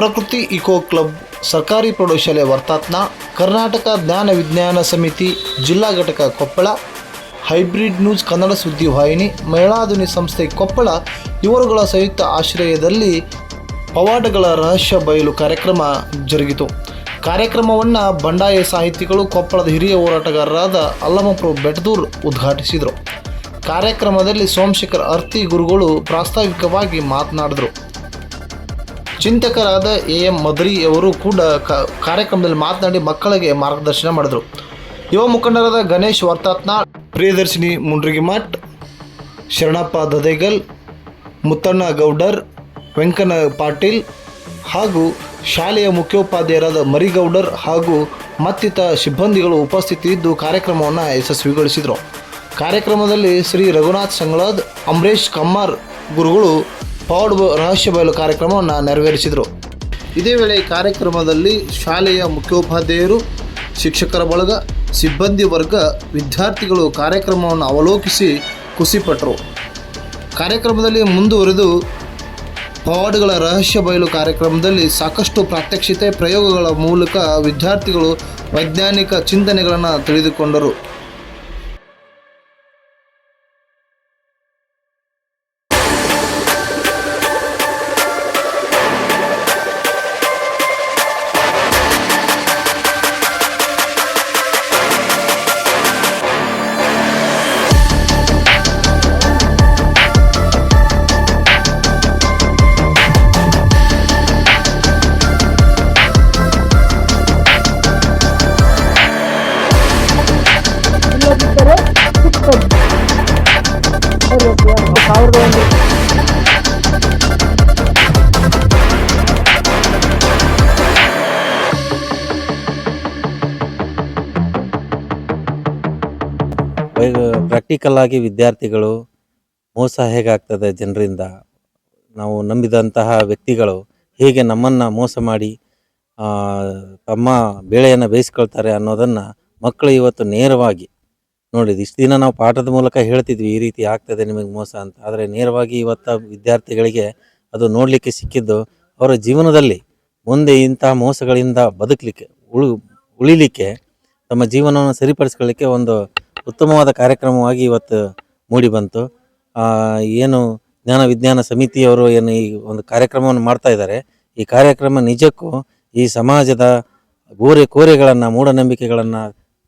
ಪ್ರಕೃತಿ eco club, ಸರ್ಕಾರಿ ಪ್ರೌಢಶಾಲೆ ವರ್ತಾತ್ನ, ಕರ್ನಾಟಕ ಜ್ಞಾನ ವಿಜ್ಞಾನ ಸಮಿತಿ, ಜಿಲ್ಲಾ ಘಟಕ ಕೊಪ್ಪಳ, ಹೈಬ್ರಿಡ್ ನ್ಯೂಸ್ ಕನ್ನಡ ಸುದ್ದಿವಾಹಿನಿ ಮಹಿಳಾಧುನಿ ಸಂಸ್ಥೆ ಕೊಪ್ಪಳ ಇವರುಗಳ ಸಂಯುಕ್ತ ಆಶ್ರಯದಲ್ಲಿ ಪವಾಡಗಳ ರಹಸ್ಯ ಬಯಲು ಕಾರ್ಯಕ್ರಮ ಜರುಗಿತು. ಕಾರ್ಯಕ್ರಮವನ್ನು ಬಂಡಾಯ ಸಾಹಿತಿಗಳು ಕೊಪ್ಪಳದ ಹಿರಿಯ ಹೋರಾಟಗಾರರಾದ ಅಲ್ಲಮಪ್ರಭು ಬೆಟದೂರ್ ಉದ್ಘಾಟಿಸಿದರು. ಕಾರ್ಯಕ್ರಮದಲ್ಲಿ ಸೋಮಶೇಖರ್ ಅರ್ತಿ ಗುರುಗಳು ಪ್ರಾಸ್ತಾವಿಕವಾಗಿ ಮಾತನಾಡಿದರು. ಚಿಂತಕರಾದ ಎ ಎಂ ಮದ್ರಿ ಅವರು ಕೂಡ ಕಾರ್ಯಕ್ರಮದಲ್ಲಿ ಮಾತನಾಡಿ ಮಕ್ಕಳಿಗೆ ಮಾರ್ಗದರ್ಶನ ಮಾಡಿದರು. ಯುವ ಮುಖಂಡರಾದ ಗಣೇಶ್ ವರ್ತಾತ್ನ, ಪ್ರಿಯದರ್ಶಿನಿ ಮುಂಡ್ರಿಗಿಮಠ್, ಶರಣಪ್ಪ ದದೇಗಲ್, ಮುತ್ತಣ್ಣ ಗೌಡರ್ ವೆಂಕನ ಪಾಟೀಲ್ ಹಾಗೂ ಶಾಲೆಯ ಮುಖ್ಯೋಪಾಧ್ಯಾಯರಾದ ಮರಿಗೌಡರ್ ಹಾಗೂ ಮತ್ತಿತರ ಸಿಬ್ಬಂದಿಗಳು ಉಪಸ್ಥಿತಿಯಿದ್ದು ಕಾರ್ಯಕ್ರಮವನ್ನು ಯಶಸ್ವಿಗೊಳಿಸಿದರು. ಕಾರ್ಯಕ್ರಮದಲ್ಲಿ ಶ್ರೀ ರಘುನಾಥ್ ಸಂಗಳದ್ ಅಂಬರೀಶ್ ಕಮ್ಮಾರ್ ಗುರುಗಳು ಪೌಡ್ ರಹಸ್ಯ ಬಯಲು ಕಾರ್ಯಕ್ರಮವನ್ನು ನೆರವೇರಿಸಿದರು. ಇದೇ ವೇಳೆ ಕಾರ್ಯಕ್ರಮದಲ್ಲಿ ಶಾಲೆಯ ಮುಖ್ಯೋಪಾಧ್ಯಾಯರು, ಶಿಕ್ಷಕರ ಬಳಗ, ಸಿಬ್ಬಂದಿ ವರ್ಗ, ವಿದ್ಯಾರ್ಥಿಗಳು ಕಾರ್ಯಕ್ರಮವನ್ನು ಅವಲೋಕಿಸಿ ಖುಷಿಪಟ್ಟರು ಕಾರ್ಯಕ್ರಮದಲ್ಲಿ ಮುಂದುವರೆದು ಪವಾಡ್ಗಳ ರಹಸ್ಯ ಬಯಲು ಕಾರ್ಯಕ್ರಮದಲ್ಲಿ ಸಾಕಷ್ಟು ಪ್ರಾತ್ಯಕ್ಷಿತೆ ಪ್ರಯೋಗಗಳ ಮೂಲಕ ವಿದ್ಯಾರ್ಥಿಗಳು ವೈಜ್ಞಾನಿಕ ಚಿಂತನೆಗಳನ್ನು ತಿಳಿದುಕೊಂಡರು. ಪ್ರಾಕ್ಟಿಕಲ್ ಆಗಿ ವಿದ್ಯಾರ್ಥಿಗಳು ಮೋಸ ಹೇಗಾಗ್ತದೆ ಜನರಿಂದ? ನಾವು ನಂಬಿದಂತಹ ವ್ಯಕ್ತಿಗಳು ಹೇಗೆ ನಮ್ಮನ್ನು ಮೋಸ ಮಾಡಿ ತಮ್ಮ ಬೆಳೆಯನ್ನು ಬೇಯಿಸ್ಕೊಳ್ತಾರೆ ಅನ್ನೋದನ್ನು ಮಕ್ಕಳು ಇವತ್ತು ನೇರವಾಗಿ ನೋಡಿದ್ದು ಇಷ್ಟು ದಿನ ನಾವು ಪಾಠದ ಮೂಲಕ ಹೇಳ್ತಿದ್ವಿ, ಈ ರೀತಿ ಆಗ್ತದೆ ನಿಮಗೆ ಮೋಸ ಅಂತ. ಆದರೆ ನೇರವಾಗಿ ಇವತ್ತು ವಿದ್ಯಾರ್ಥಿಗಳಿಗೆ ಅದು ನೋಡಲಿಕ್ಕೆ ಸಿಕ್ಕಿದ್ದು ಅವರ ಜೀವನದಲ್ಲಿ ಮುಂದೆ ಇಂಥ ಮೋಸಗಳಿಂದ ಬದುಕಲಿಕ್ಕೆ, ಉಳು, ಉಳಿಲಿಕ್ಕೆ, ತಮ್ಮ ಜೀವನವನ್ನು ಸರಿಪಡಿಸ್ಕೊಳ್ಳಿಕ್ಕೆ ಒಂದು ಉತ್ತಮವಾದ ಕಾರ್ಯಕ್ರಮವಾಗಿ ಇವತ್ತು ಮೂಡಿ ಬಂತು. ಏನು ಜ್ಞಾನ ವಿಜ್ಞಾನ ಸಮಿತಿಯವರು ಏನು ಈ ಒಂದು ಕಾರ್ಯಕ್ರಮವನ್ನು ಮಾಡ್ತಾ ಇದ್ದಾರೆ. ಈ ಕಾರ್ಯಕ್ರಮ ನಿಜಕ್ಕೂ ಈ ಸಮಾಜದ ಗೋರೆ, ಕೋರೆಗಳನ್ನು, ಮೂಢನಂಬಿಕೆಗಳನ್ನು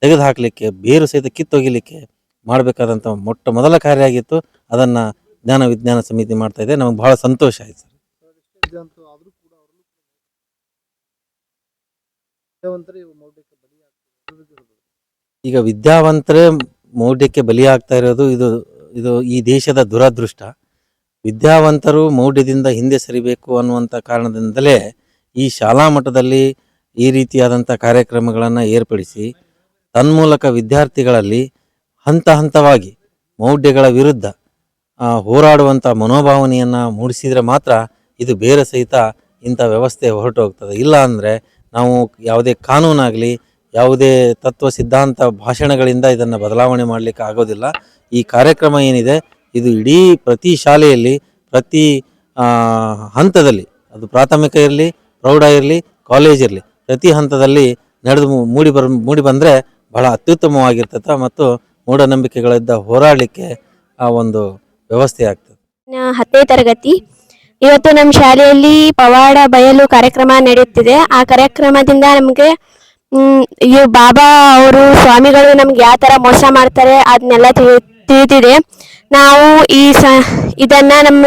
ತೆಗೆದುಹಾಕಲಿಕ್ಕೆ, ಬೇರು ಸಹಿತ ಕಿತ್ತೊಗಿಲಿಕ್ಕೆ ಮಾಡಬೇಕಾದಂಥ ಮೊಟ್ಟ ಮೊದಲ ಕಾರ್ಯ ಆಗಿತ್ತು. ಅದನ್ನು ಜ್ಞಾನ ವಿಜ್ಞಾನ ಸಮಿತಿ ಮಾಡ್ತಾ ಇದೆ. ನಮಗೆ ಬಹಳ ಸಂತೋಷ ಆಯ್ತು ಸರ್. ಈಗ ವಿದ್ಯಾವಂತರೇ ಮೌಢ್ಯಕ್ಕೆ ಬಲಿಯಾಗ್ತಾ ಇರೋದು ಇದು ಇದು ಈ ದೇಶದ ದುರದೃಷ್ಟ. ವಿದ್ಯಾವಂತರು ಮೌಢ್ಯದಿಂದ ಹಿಂದೆ ಸರಿಬೇಕು ಅನ್ನುವಂಥ ಕಾರಣದಿಂದಲೇ ಈ ಶಾಲಾ ಮಟ್ಟದಲ್ಲಿ ಈ ರೀತಿಯಾದಂಥ ಕಾರ್ಯಕ್ರಮಗಳನ್ನು ಏರ್ಪಡಿಸಿ ತನ್ಮೂಲಕ ವಿದ್ಯಾರ್ಥಿಗಳಲ್ಲಿ ಹಂತ ಹಂತವಾಗಿ ಮೌಢ್ಯಗಳ ವಿರುದ್ಧ ಹೋರಾಡುವಂಥ ಮನೋಭಾವನೆಯನ್ನು ಮೂಡಿಸಿದರೆ ಮಾತ್ರ ಇದು ಬೇರೆ ಸಹಿತ ಇಂಥ ವ್ಯವಸ್ಥೆ ಹೊರಟು ಹೋಗ್ತದೆ ಇಲ್ಲ ಅಂದರೆ ನಾವು ಯಾವುದೇ ಕಾನೂನಾಗಲಿ, ಯಾವುದೇ ತತ್ವ ಸಿದ್ಧಾಂತ ಭಾಷಣಗಳಿಂದ ಇದನ್ನು ಬದಲಾವಣೆ ಮಾಡಲಿಕ್ಕೆ ಆಗೋದಿಲ್ಲ. ಈ ಕಾರ್ಯಕ್ರಮ ಏನಿದೆ, ಇದು ಇಡೀ ಪ್ರತಿ ಶಾಲೆಯಲ್ಲಿ, ಪ್ರತಿ ಹಂತದಲ್ಲಿ, ಅದು ಪ್ರಾಥಮಿಕ ಇರಲಿ, ಪ್ರೌಢ ಇರಲಿ, ಕಾಲೇಜ್ ಇರಲಿ, ಪ್ರತಿ ಹಂತದಲ್ಲಿ ನಡೆದು ಮೂಡಿ ಬರ್, ಮೂಡಿ ಬಂದರೆ ಬಹಳ ಅತ್ಯುತ್ತಮವಾಗಿರ್ತದೆ ಮತ್ತು ಮೂಢನಂಬಿಕೆಗಳಿಂದ ಹೋರಾಡಲಿಕ್ಕೆ ಆ ಒಂದು ವ್ಯವಸ್ಥೆ ಆಗ್ತದೆ. ಹತ್ತನೇ ತರಗತಿ. ಇವತ್ತು ನಮ್ಮ ಶಾಲೆಯಲ್ಲಿ ಪವಾಡ ಬಯಲು ಕಾರ್ಯಕ್ರಮ ನಡೆಯುತ್ತಿದೆ. ಆ ಕಾರ್ಯಕ್ರಮದಿಂದ ನಮಗೆ ಈ ಬಾಬಾ ಅವರು, ಸ್ವಾಮಿಗಳು ನಮ್ಗೆ ಯಾವ ಥರ ಮೋಸ ಮಾಡ್ತಾರೆ ಅದನ್ನೆಲ್ಲ ತಿಳಿ ತಿಳಿದಿದೆ ನಾವು ಈ ಸ, ಇದನ್ನ ನಮ್ಮ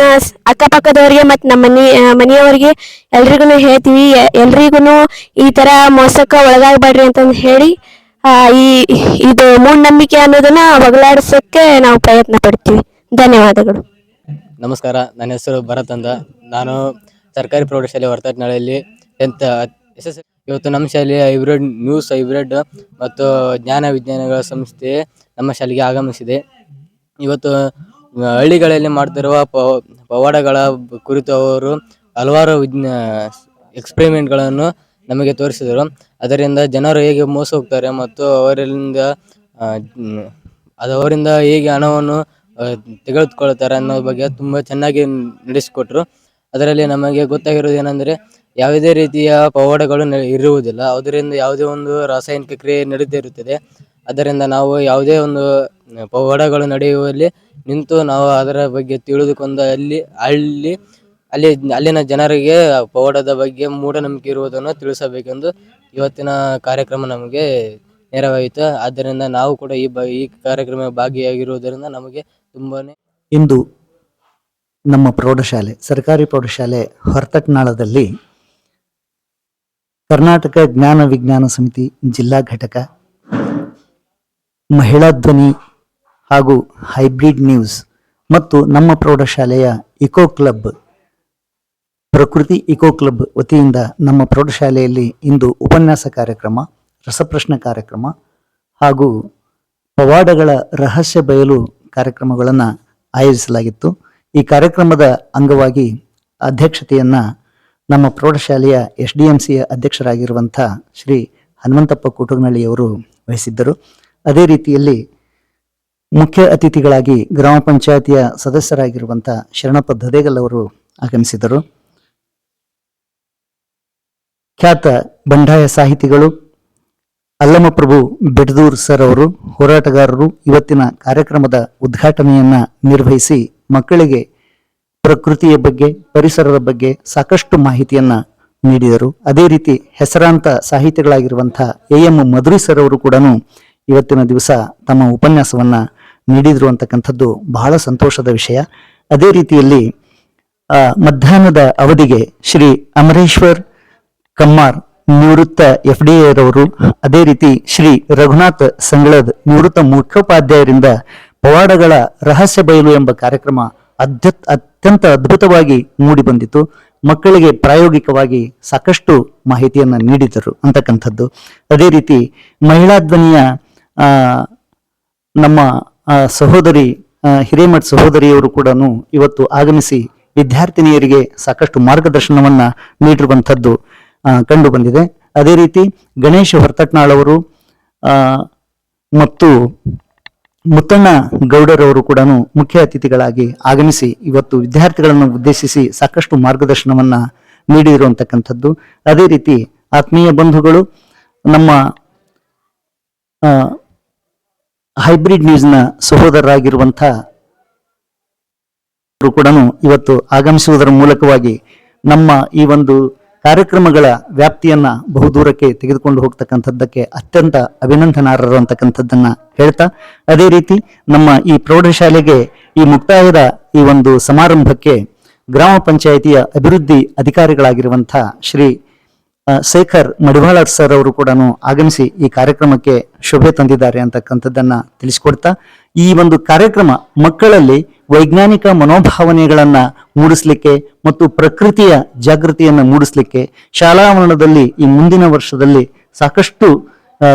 ಅಕ್ಕಪಕ್ಕದವ್ರಿಗೆ ಮತ್ತು ನಮ್ಮ ಮನೆ ಮನೆಯವರಿಗೆ ಎಲ್ರಿಗೂ ಹೇಳ್ತೀವಿ. ಎಲ್ರಿಗೂ ಈ ಥರ ಮೋಸಕ್ಕೆ ಒಳಗಾಗಬೇಡ್ರಿ ಅಂತಂದು ಹೇಳಿ ಈ, ಇದು ಮೂಢನಂಬಿಕೆ ಅನ್ನೋದನ್ನ ಹೋಗಲಾಡಿಸೋಕ್ಕೆ ನಾವು ಪ್ರಯತ್ನ ಪಡ್ತೀವಿ. ಧನ್ಯವಾದಗಳು. ನಮಸ್ಕಾರ. ನನ್ನ ಹೆಸರು ಭರತ್ ಅಂತ. ನಾನು ಸರ್ಕಾರಿ ಪ್ರೌಢಶಾಲೆ ವರ್ತನಾಳಲ್ಲಿ ಎಂತ, ಎಸ್ ಎಸ್ ಇವತ್ತು ನಮ್ಮ ಶಾಲೆಯ ಹೈಬ್ರಿಡ್ ನ್ಯೂಸ್, ಹೈಬ್ರಿಡ್ ಮತ್ತು ಜ್ಞಾನ ವಿಜ್ಞಾನಗಳ ಸಂಸ್ಥೆ ನಮ್ಮ ಶಾಲೆಗೆ ಆಗಮಿಸಿದೆ. ಇವತ್ತು ಹಳ್ಳಿಗಳಲ್ಲಿ ಮಾಡ್ತಿರುವ ಪವಾಡಗಳ ಕುರಿತು ಅವರು ಹಲವಾರು ವಿಜ್ಞಾ, ಎಕ್ಸ್ಪೆರಿಮೆಂಟ್ಗಳನ್ನು ನಮಗೆ ತೋರಿಸಿದರು. ಅದರಿಂದ ಜನರು ಹೇಗೆ ಮೋಸ ಹೋಗ್ತಾರೆ ಮತ್ತು ಅವರಿಂದ ಅದು ಅವರಿಂದ ಹೇಗೆ ಹಣವನ್ನು ತೆಗೆದುಕೊಳ್ಳುತ್ತಾರೆ ಅನ್ನೋ ಬಗ್ಗೆ ತುಂಬ ಚೆನ್ನಾಗಿ ನಡೆಸಿಕೊಟ್ರು. ಅದರಲ್ಲಿ ನಮಗೆ ಗೊತ್ತಾಗಿರೋದು ಏನಂದರೆ, ಯಾವುದೇ ರೀತಿಯ ಪವಾಡಗಳು ಇರುವುದಿಲ್ಲ. ಅದರಿಂದ ಯಾವುದೇ ಒಂದು ರಾಸಾಯನಿಕ ಕ್ರಿಯೆ ನಡೀತಿರುತ್ತದೆ ಅದರಿಂದ ನಾವು ಯಾವುದೇ ಒಂದು ಪವಾಡಗಳು ನಡೆಯುವಲ್ಲಿ ನಿಂತು ನಾವು ಅದರ ಬಗ್ಗೆ ತಿಳಿದುಕೊಂಡು ಅಲ್ಲಿ ಅಲ್ಲಿ ಅಲ್ಲಿ ಅಲ್ಲಿನ ಜನರಿಗೆ ಪವಾಡದ ಬಗ್ಗೆ ಮೂಢನಂಬಿಕೆ ಇರುವುದನ್ನು ತಿಳಿಸಬೇಕೆಂದು ಇವತ್ತಿನ ಕಾರ್ಯಕ್ರಮ ನಮಗೆ ನೆರವಾಯಿತು. ಆದ್ದರಿಂದ ನಾವು ಕೂಡ ಈ ಬ, ಈ ಕಾರ್ಯಕ್ರಮ ಭಾಗಿಯಾಗಿರುವುದರಿಂದ ನಮಗೆ ತುಂಬಾನೇ ಇಂದು ನಮ್ಮ ಪ್ರೌಢಶಾಲೆ, ಸರ್ಕಾರಿ ಪ್ರೌಢಶಾಲೆ ಹೊರತಟ್ನಾಳದಲ್ಲಿ ಕರ್ನಾಟಕ ಜ್ಞಾನ ವಿಜ್ಞಾನ ಸಮಿತಿ ಜಿಲ್ಲಾ ಘಟಕ, ಮಹಿಳಾ ಧ್ವನಿ ಹಾಗೂ ಹೈಬ್ರಿಡ್ ನ್ಯೂಸ್ ಮತ್ತು ನಮ್ಮ ಪ್ರೌಢಶಾಲೆಯ ಇಕೋ ಕ್ಲಬ್ ಪ್ರಕೃತಿ ಇಕೋ ಕ್ಲಬ್ ವತಿಯಿಂದ ನಮ್ಮ ಪ್ರೌಢಶಾಲೆಯಲ್ಲಿ ಇಂದು ಉಪನ್ಯಾಸ ಕಾರ್ಯಕ್ರಮ, ರಸಪ್ರಶ್ನೆ ಕಾರ್ಯಕ್ರಮ ಹಾಗೂ ಪವಾಡಗಳ ರಹಸ್ಯ ಬಯಲು ಕಾರ್ಯಕ್ರಮಗಳನ್ನು ಆಯೋಜಿಸಲಾಗಿತ್ತು. ಈ ಕಾರ್ಯಕ್ರಮದ ಅಂಗವಾಗಿ ಅಧ್ಯಕ್ಷತೆಯನ್ನು ನಮ್ಮ ಪ್ರೌಢಶಾಲೆಯ ಎಸ್ ಡಿ ಎಂ ಸಿಯ ಅಧ್ಯಕ್ಷರಾಗಿರುವಂಥ ಶ್ರೀ ಹನುಮಂತಪ್ಪ ಕುಟುಗನಳ್ಳಿಯವರು ವಹಿಸಿದ್ದರು. ಅದೇ ರೀತಿಯಲ್ಲಿ ಮುಖ್ಯ ಅತಿಥಿಗಳಾಗಿ ಗ್ರಾಮ ಪಂಚಾಯತಿಯ ಸದಸ್ಯರಾಗಿರುವಂಥ ಶರಣಪ್ಪ ದದೇಗಲ್ ಅವರು ಆಗಮಿಸಿದರು ಖ್ಯಾತ ಬಂಡಾಯ ಸಾಹಿತಿಗಳು ಅಲ್ಲಮಪ್ರಭು ಬೆಟದೂರ್ ಸರ್ ಅವರು ಹೋರಾಟಗಾರರು ಇವತ್ತಿನ ಕಾರ್ಯಕ್ರಮದ ಉದ್ಘಾಟನೆಯನ್ನ ನಿರ್ವಹಿಸಿ ಮಕ್ಕಳಿಗೆ ಪ್ರಕೃತಿಯ ಬಗ್ಗೆ, ಪರಿಸರದ ಬಗ್ಗೆ ಸಾಕಷ್ಟು ಮಾಹಿತಿಯನ್ನ ನೀಡಿದರು. ಅದೇ ರೀತಿ ಹೆಸರಾಂತ ಸಾಹಿತಿಗಳಾಗಿರುವಂಥ ಎ ಎಂ ಮಧುರಿ ಸರ್ ಅವರು ಕೂಡ ಇವತ್ತಿನ ದಿವಸ ತಮ್ಮ ಉಪನ್ಯಾಸವನ್ನು ನೀಡಿದರು ಅಂತಕ್ಕಂಥದ್ದು ಬಹಳ ಸಂತೋಷದ ವಿಷಯ. ಅದೇ ರೀತಿಯಲ್ಲಿ ಮಧ್ಯಾಹ್ನದ ಅವಧಿಗೆ ಶ್ರೀ ಅಮರೇಶ್ವರ್ ಕಮ್ಮಾರ್ ನಿವೃತ್ತ ಎಫ್ ಡಿ ಅದೇ ರೀತಿ ಶ್ರೀ ರಘುನಾಥ್ ಸಂಗಳದ್ ನಿವೃತ್ತ ಮುಖ್ಯೋಪಾಧ್ಯಾಯರಿಂದ ಪವಾಡಗಳ ರಹಸ್ಯ ಬಯಲು ಎಂಬ ಕಾರ್ಯಕ್ರಮ ಅದ್ಯತ್ ಅತ್ಯಂತ ಅದ್ಭುತವಾಗಿ ಮೂಡಿ ಬಂದಿತು ಮಕ್ಕಳಿಗೆ ಪ್ರಾಯೋಗಿಕವಾಗಿ ಸಾಕಷ್ಟು ಮಾಹಿತಿಯನ್ನು ನೀಡಿದರು ಅಂತಕ್ಕಂಥದ್ದು. ಅದೇ ರೀತಿ ಮಹಿಳಾ ಧ್ವನಿಯ ನಮ್ಮ ಸಹೋದರಿ ಹಿರೇಮಠ ಸಹೋದರಿಯವರು ಕೂಡ ಇವತ್ತು ಆಗಮಿಸಿ ವಿದ್ಯಾರ್ಥಿನಿಯರಿಗೆ ಸಾಕಷ್ಟು ಮಾರ್ಗದರ್ಶನವನ್ನ ನೀಡಿರುವಂಥದ್ದು. ಕಂಡು ಬಂದಿದೆ. ಅದೇ ರೀತಿ ಗಣೇಶ್ ಹೊರತಟ್ನಾಳ್ ಅವರು ಮತ್ತು ಮುತ್ತಣ್ಣ ಗೌಡರವರು ಕೂಡ ಮುಖ್ಯ ಅತಿಥಿಗಳಾಗಿ ಆಗಮಿಸಿ ಇವತ್ತು ವಿದ್ಯಾರ್ಥಿಗಳನ್ನು ಉದ್ದೇಶಿಸಿ ಸಾಕಷ್ಟು ಮಾರ್ಗದರ್ಶನವನ್ನ ನೀಡಿರುವಂತಕ್ಕಂಥದ್ದು. ಅದೇ ರೀತಿ ಆತ್ಮೀಯ ಬಂಧುಗಳು, ನಮ್ಮ ಹೈಬ್ರಿಡ್ ನ್ಯೂಸ್ನ ಸಹೋದರರಾಗಿರುವಂಥ ಕೂಡ ಇವತ್ತು ಆಗಮಿಸುವುದರ ಮೂಲಕವಾಗಿ ನಮ್ಮ ಈ ಒಂದು ಕಾರ್ಯಕ್ರಮಗಳ ವ್ಯಾಪ್ತಿಯನ್ನ ಬಹುದೂರಕ್ಕೆ ತೆಗೆದುಕೊಂಡು ಹೋಗ್ತಕ್ಕಂಥದ್ದಕ್ಕೆ ಅತ್ಯಂತ ಅಭಿನಂದನಾರರು ಅಂತಕ್ಕಂಥದ್ದನ್ನ ಹೇಳ್ತಾ, ಅದೇ ರೀತಿ ನಮ್ಮ ಈ ಪ್ರೌಢಶಾಲೆಗೆ ಈ ಮುಕ್ತಾಯದ ಈ ಒಂದು ಸಮಾರಂಭಕ್ಕೆ ಗ್ರಾಮ ಪಂಚಾಯಿತಿಯ ಅಭಿವೃದ್ಧಿ ಅಧಿಕಾರಿಗಳಾಗಿರುವಂಥ ಶ್ರೀ ಶೇಖರ್ ಮಡಿವಾಳರ್ ಸರ್ ಅವರು ಕೂಡ ಆಗಮಿಸಿ ಈ ಕಾರ್ಯಕ್ರಮಕ್ಕೆ ಶುಭೆ ತಂದಿದ್ದಾರೆ ಅಂತಕ್ಕಂಥದ್ದನ್ನ ತಿಳಿಸಿಕೊಡ್ತಾ ಈ ಒಂದು ಕಾರ್ಯಕ್ರಮ ಮಕ್ಕಳಲ್ಲಿ ವೈಜ್ಞಾನಿಕ ಮನೋಭಾವನೆಗಳನ್ನು ಮೂಡಿಸಲಿಕ್ಕೆ ಮತ್ತು ಪ್ರಕೃತಿಯ ಜಾಗೃತಿಯನ್ನು ಮೂಡಿಸಲಿಕ್ಕೆ ಶಾಲಾ ಶಾಲಾವರಣದಲ್ಲಿ ಈ ಮುಂದಿನ ವರ್ಷದಲ್ಲಿ ಸಾಕಷ್ಟು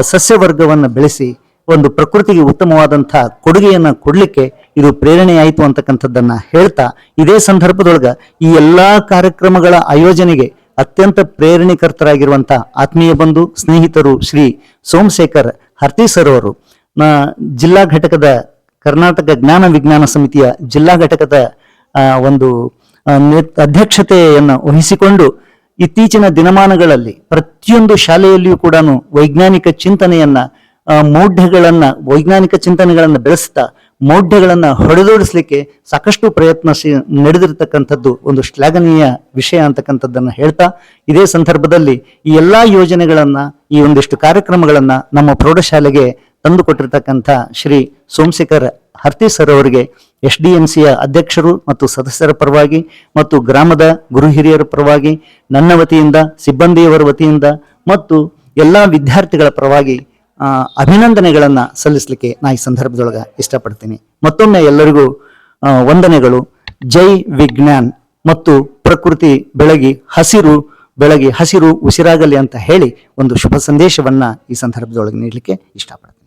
ಸಸ್ಯವರ್ಗವನ್ನು ಬೆಳೆಸಿ ಒಂದು ಪ್ರಕೃತಿಗೆ ಉತ್ತಮವಾದಂಥ ಕೊಡುಗೆಯನ್ನು ಕೊಡಲಿಕ್ಕೆ ಇದು ಪ್ರೇರಣೆಯಾಯಿತು ಅಂತಕ್ಕಂಥದ್ದನ್ನು ಹೇಳ್ತಾ ಇದೇ ಸಂದರ್ಭದೊಳಗೆ ಈ ಎಲ್ಲ ಕಾರ್ಯಕ್ರಮಗಳ ಆಯೋಜನೆಗೆ ಅತ್ಯಂತ ಪ್ರೇರಣೆಕರ್ತರಾಗಿರುವಂಥ ಆತ್ಮೀಯ ಬಂಧು ಸ್ನೇಹಿತರು ಶ್ರೀ ಸೋಮಶೇಖರ್ ಹರ್ತಿ ಸರ್ ಅವರು. ನ- ಜಿಲ್ಲಾ ಘಟಕದ ಕರ್ನಾಟಕ ಜ್ಞಾನ ವಿಜ್ಞಾನ ಸಮಿತಿಯ ಜಿಲ್ಲಾ ಘಟಕದ ಒಂದು ಅಧ್ಯಕ್ಷತೆಯನ್ನು ವಹಿಸಿಕೊಂಡು ಇತ್ತೀಚಿನ ದಿನಮಾನಗಳಲ್ಲಿ ಪ್ರತಿಯೊಂದು ಶಾಲೆಯಲ್ಲಿಯೂ ಕೂಡ ವೈಜ್ಞಾನಿಕ ಚಿಂತನೆಯನ್ನ ಮೌಢ್ಯಗಳನ್ನ, ವೈಜ್ಞಾನಿಕ ಚಿಂತನೆಗಳನ್ನ ಬೆಳೆಸ್ತಾ ಮೌಢ್ಯಗಳನ್ನ ಹೊಡೆದೋಡಿಸ್ಲಿಕ್ಕೆ ಸಾಕಷ್ಟು ಪ್ರಯತ್ನ ನಡೆದಿರ್ತಕ್ಕಂಥದ್ದು ಒಂದು ಶ್ಲಾಘನೀಯ ವಿಷಯ ಅಂತಕ್ಕಂಥದ್ದನ್ನು ಹೇಳ್ತಾ ಇದೇ ಸಂದರ್ಭದಲ್ಲಿ ಈ ಎಲ್ಲಾ ಯೋಜನೆಗಳನ್ನ, ಈ ಒಂದಿಷ್ಟು ಕಾರ್ಯಕ್ರಮಗಳನ್ನ ನಮ್ಮ ಪ್ರೌಢಶಾಲೆಗೆ ತಂದು ಕೊಟ್ಟಿರ್ತಕ್ಕಂಥ ಶ್ರೀ ಸೋಮಶೇಖರ್ ಹರ್ತಿ ಸರ್ ಅವರಿಗೆ ಎಸ್ ಡಿ ಎಂ ಸಿಯ ಅಧ್ಯಕ್ಷರು ಮತ್ತು ಸದಸ್ಯರ ಪರವಾಗಿ ಮತ್ತು ಗ್ರಾಮದ ಗುರು ಹಿರಿಯರ ಪರವಾಗಿ, ನನ್ನ ವತಿಯಿಂದ, ಸಿಬ್ಬಂದಿಯವರ ವತಿಯಿಂದ ಮತ್ತು ಎಲ್ಲಾ ವಿದ್ಯಾರ್ಥಿಗಳ ಪರವಾಗಿ ಅಭಿನಂದನೆಗಳನ್ನು ಸಲ್ಲಿಸಲಿಕ್ಕೆ ನಾ ಈ ಸಂದರ್ಭದೊಳಗೆ ಇಷ್ಟಪಡ್ತೀನಿ. ಮತ್ತೊಮ್ಮೆ ಎಲ್ಲರಿಗೂ ವಂದನೆಗಳು. ಜೈ ವಿಜ್ಞಾನ್ ಮತ್ತು ಪ್ರಕೃತಿ ಬೆಳಗಿ ಹಸಿರು ಬೆಳಗಿ ಹಸಿರು ಉಸಿರಾಗಲಿ ಅಂತ ಹೇಳಿ ಒಂದು ಶುಭ ಸಂದೇಶವನ್ನ ಈ ಸಂದರ್ಭದೊಳಗೆ ನೀಡಲಿಕ್ಕೆ ಇಷ್ಟಪಡ್ತೀನಿ.